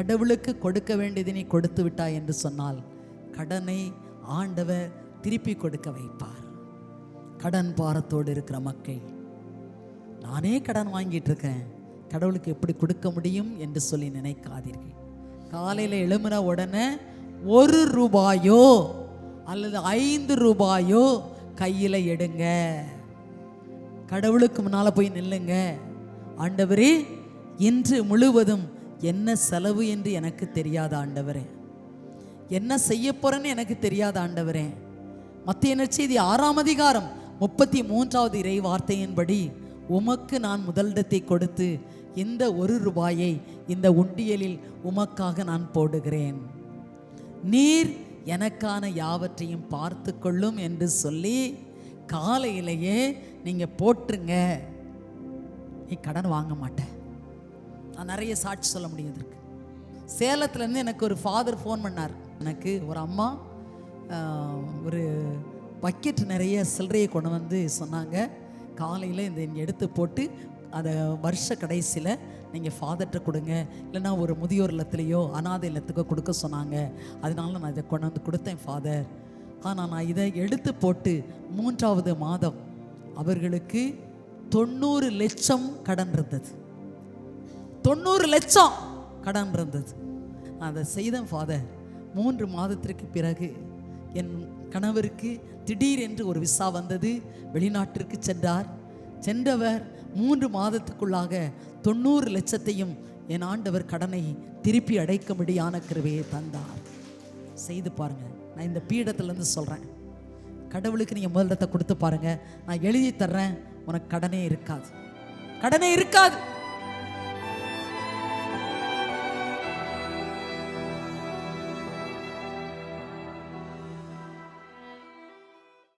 கடவுளுக்கு கொடுக்க வேண்டியதை நீ கொடுத்து விட்டாய் என்று சொன்னால் கடனை ஆண்டவர் திருப்பி கொடுக்க வைப்பார். கடன் பாரத்தோடு இருக்கிற மக்கள் நானே கடன் வாங்கிட்டு இருக்கேன் கடவுளுக்கு எப்படி கொடுக்க முடியும் என்று சொல்லி நினைக்காதீர்கள். காலையில் எழுமுற உடனே ஒரு ரூபாயோ அல்லது ஐந்து ரூபாயோ கையில் எடுங்க. கடவுளுக்கு முன்னால் போய் நில்லுங்க. ஆண்டவரே இன்று முழுவதும் என்ன செலவு என்று எனக்கு தெரியாத ஆண்டவரே. என்ன செய்ய போறேன்னு எனக்கு தெரியாத ஆண்டவரே. மத்திய நற்செய்தி ஆறாம் அதிகாரம் முப்பத்தி மூன்றாவது இறை வார்த்தையின்படி உமக்கு நான் முதலிடத்தை கொடுத்து இந்த ஒரு ரூபாயை இந்த உண்டியலில் உமக்காக நான் போடுகிறேன். நீர் எனக்கான யாவற்றையும் பார்த்து கொள்ளும் என்று சொல்லி காலையிலேயே நீங்கள் போட்டுருங்க. நீ கடன் வாங்க மாட்டேன் நான் நிறைய சாட்சி சொல்ல முடியும் இதற்கு. சேலத்துலேருந்து எனக்கு ஒரு ஃபாதர் ஃபோன் பண்ணார். எனக்கு ஒரு அம்மா ஒரு பக்கெட் நிறைய சில்லறையை கொண்டு வந்து சொன்னாங்க. காலையில் இந்த இங்க எடுத்து போட்டு அதை வருஷ கடைசியில் நீங்கள் ஃபாதர்கிட்ட கொடுங்க. இல்லைன்னா ஒரு முதியோர் இல்லத்துலேயோ அனாதை இல்லத்துக்கோ கொடுக்க சொன்னாங்க. அதனால நான் இதை கொண்டு வந்து கொடுத்தேன் ஃபாதர் ஆனால் நான் இதை எடுத்து போட்டு மூன்றாவது மாதம் அவர்களுக்கு தொண்ணூறு லட்சம் கடன் இருந்தது. தொண்ணூறு லட்சம் கடன் இருந்தது. அதை செய்தேன் ஃபாதர் மூன்று மாதத்திற்கு பிறகு என் கணவருக்கு திடீர் என்று ஒரு விசா வந்தது. வெளிநாட்டிற்கு சென்றார். சென்றவர் மூன்று மாதத்துக்குள்ளாக தொண்ணூறு லட்சத்தையும் என் ஆண்டவர் கடனை திருப்பி அடைக்கும்படியான கருவையை தந்தார். செய்து பாருங்க. நான் இந்த பீடத்துலேருந்து சொல்கிறேன் கடவுளுக்கு நீங்கள் முதலிடத்தை கொடுத்து பாருங்க. நான் எழுதி தர்றேன். உனக்கு கடனே இருக்காது. கடனே இருக்காது.